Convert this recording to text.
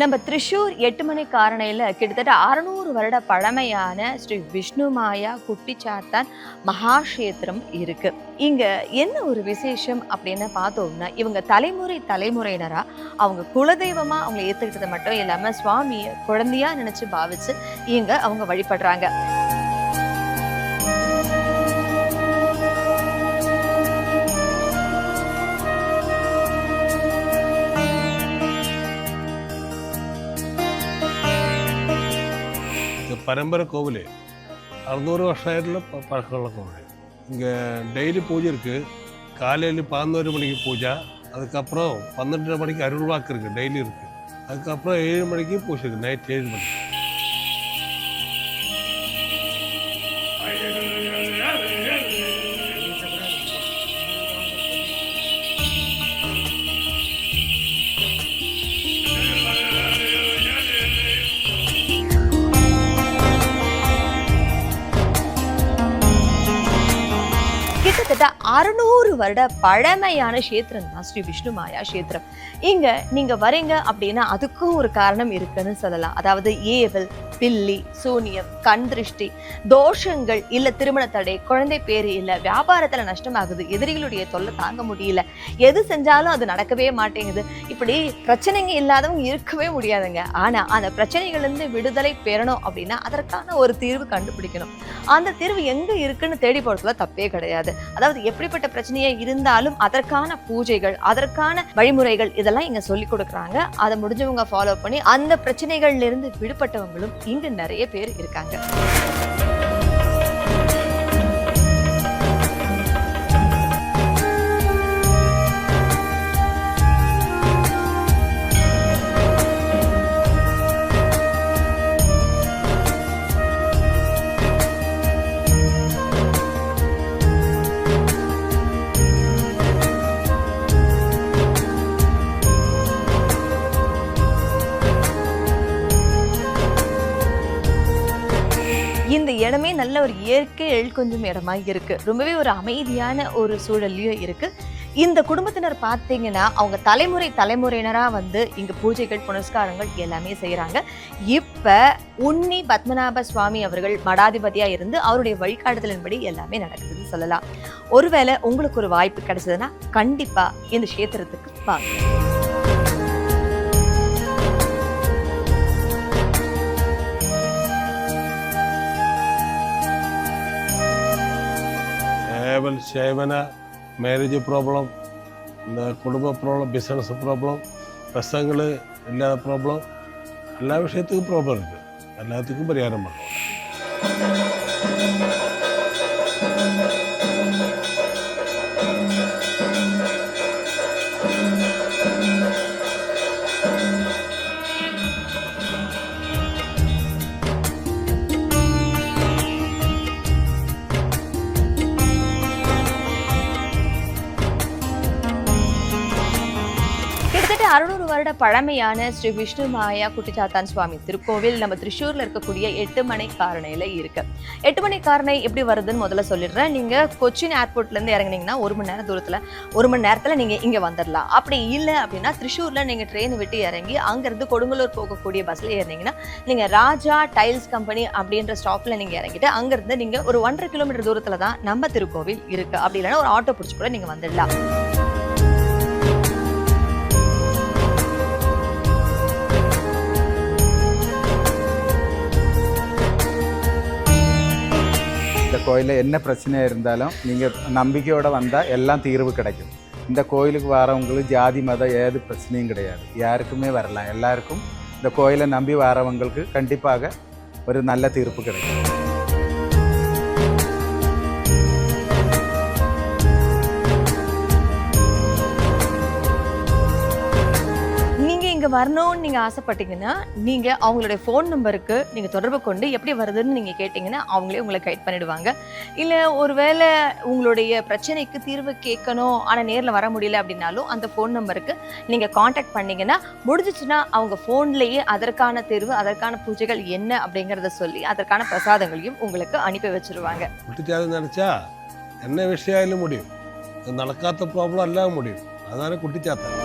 நம்ம திரிஷூர் எட்டு மணி காரணையில் கிட்டத்தட்ட அறுநூறு வருட பழமையான ஸ்ரீ விஷ்ணுமாயா குட்டிச்சாத்தான் மகாஷேத்திரம் இருக்கு. இங்க என்ன ஒரு விசேஷம் அப்படின்னு பார்த்தோம்னா இவங்க தலைமுறை தலைமுறையினரா அவங்க குலதெய்வமா அவங்க ஏத்துக்கிட்டது மட்டும் இல்லாம சுவாமியை குழந்தையா நினைச்சு பாவிச்சு இங்க அவங்க வழிபடுறாங்க. பரம்பரை கோவில் அறுநூறு வருஷம் ஆயிரத்துல பழக்கமுள்ள கோவில் இங்கே டெய்லி பூஜை இருக்குது காலையில் பதினோரு மணிக்கு பூஜை அதுக்கப்புறம் பன்னெண்டு மணிக்கு அருள்வாக்கு இருக்குது டெய்லி இருக்குது அதுக்கப்புறம் ஏழு மணிக்கு பூஜை இருக்குது நைட் ஏழு மணிக்கு கிட்டத்தட்ட அறுநூறு வருட பழமையான கஷேத்திரம் தான் ஸ்ரீ விஷ்ணு மாயா கஷேத்திரம். இங்க நீங்க வரீங்க அப்படின்னா அதுக்கும் ஒரு காரணம் இருக்குன்னு சொல்லலாம். அதாவது ஏவல் பில்லி சூனியம் கண் திருஷ்டி தோஷங்கள் இல்ல திருமண தடை குழந்தை பேரு இல்ல வியாபாரத்துல நஷ்டமாகுது எதிரிகளுடைய தொல்லை தாங்க முடியல. எது செஞ்சாலும் அது நடக்கவே மாட்டேங்குது. இப்படி பிரச்சனைங்க இல்லாதவங்க இருக்கவே முடியாதுங்க. ஆனா அந்த பிரச்சனைகள்லேருந்து விடுதலை பெறணும் அப்படின்னா அதற்கான ஒரு தீர்வு கண்டுபிடிக்கணும். அந்த தீர்வு எங்க இருக்குன்னு தேடி போறதுல தப்பே கிடையாது. அதாவது எப்படிப்பட்ட பிரச்சனையே இருந்தாலும் அதற்கான பூஜைகள் அதற்கான வழிமுறைகள் இதெல்லாம் இங்க சொல்லி கொடுக்குறாங்க. அதை முடிஞ்சவங்க ஃபாலோ பண்ணி அந்த பிரச்சனைகள்ல இருந்து விடுபட்டவங்களும் இங்க நிறைய பேர் இருக்காங்க. இடமே நல்ல ஒரு இயற்கை எழில் கொஞ்சம் இடமா இருக்கு. ரொம்பவே ஒரு அமைதியான ஒரு சூழல்லையும் இருக்கு. இந்த குடும்பத்தினர் பார்த்தீங்கன்னா அவங்க தலைமுறை தலைமுறையினராக வந்து இங்க பூஜைகள் புனஸ்காரங்கள் எல்லாமே செய்யறாங்க இப்போ உன்னி பத்மநாப சுவாமி அவர்கள் மடாதிபதியா இருந்து அவருடைய வழிகாட்டுதலின்படி எல்லாமே நடக்குதுன்னு சொல்லலாம். ஒருவேளை உங்களுக்கு ஒரு வாய்ப்பு கிடைச்சதுன்னா கண்டிப்பா இந்த கஷேத்திரத்துக்கு வாங்க. അതേപോലെ സേവന മാരേജ് പ്രോബ്ലം കുടുംബ പ്രോബ്ലം ബിസിനസ് പ്രോബ്ലം പ്രശ്നങ്ങൾ എല്ലാ പ്രോബ്ലം എല്ലാ വിഷയത്തിനും പ്രോബ്ലം ഉണ്ട്. എല്ലാത്തിനും പരിഹാരം പറഞ്ഞു பண்ணுவோம் அறுநூறு வருட பழமையான ஸ்ரீ விஷ்ணு மாயா குட்டிச்சாத்தான் சுவாமி திருக்கோவில் நம்ம திருச்சூர்ல இருக்கக்கூடிய எட்டு மணி காரணையில இருக்கு. எட்டு மணி காரணை எப்படி வருதுன்னு முதல்ல சொல்லிடுறேன். நீங்க கொச்சின் ஏர்போர்ட்ல இருந்து இறங்குனீங்கன்னா ஒரு மணி நேரம் தூரத்துல ஒரு மணி நேரத்துல நீங்க இங்க வந்துடலாம் அப்படி இல்லை அப்படின்னா திருச்சூர்ல நீங்க ட்ரெயின் விட்டு இறங்கி அங்கிருந்து கொடுங்கலூர் போகக்கூடிய பஸ்ல ஏறினீங்கன்னா நீங்க ராஜா டைல்ஸ் கம்பெனி அப்படின்ற ஸ்டாப்ல நீங்க இறங்கிட்டு அங்கிருந்து நீங்க ஒரு ஒன்றரை கிலோமீட்டர் தூரத்துல தான் நம்ம திருக்கோவில் இருக்கு. அப்படி இல்லைன்னா ஒரு ஆட்டோ பிடிச்சி கூட நீங்க வந்துடலாம் கோயிலில் என்ன பிரச்சனையாக இருந்தாலும் நீங்கள் நம்பிக்கையோடு வந்தால் எல்லாம் தீர்வு கிடைக்கும். இந்த கோயிலுக்கு வரவங்களுக்கு ஜாதி மதம் ஏது பிரச்சனையும் கிடையாது. யாருக்குமே வரலாம். எல்லாருக்கும் இந்த கோயிலை நம்பி வரவங்களுக்கு கண்டிப்பாக ஒரு நல்ல தீர்ப்பு கிடைக்கும். இங்க வரணும்னு நீங்க ஆசைப்பட்டீங்கன்னா நீங்க அவங்களுடைய ஃபோன் நம்பருக்கு நீங்க தொடர்பு கொண்டு எப்படி வருதுன்னு நீங்க கேட்டீங்கன்னா அவங்களே உங்களை கைட் பண்ணிடுவாங்க இல்ல ஒருவேளை உங்களுடைய பிரச்சனைக்கு தீர்வு கேட்கணும் ஆனா நேர்ல வர முடியல அப்படின்னாலும் அந்த ஃபோன் நம்பருக்கு நீங்க காண்டாக்ட் பண்ணீங்கன்னா முடிஞ்சிச்சுன்னா அவங்க ஃபோன்லயே அதற்கான தீர்வு அதற்கான பூஜைகள் என்ன அப்படிங்கறத சொல்லி அதற்கான பிரசாதங்களையும் உங்களுக்கு அனுப்பி வச்சிருவாங்க കുട്ടിച്ചാതം നനച്ചാ എന്നെ വിഷയമായാലും മുടിയും ഇത് നടക്കാത്ത പ്രോബ്ലം എല്ലാം മുടിയും അതാണ് കുട്ടിച്ചാത്തൻ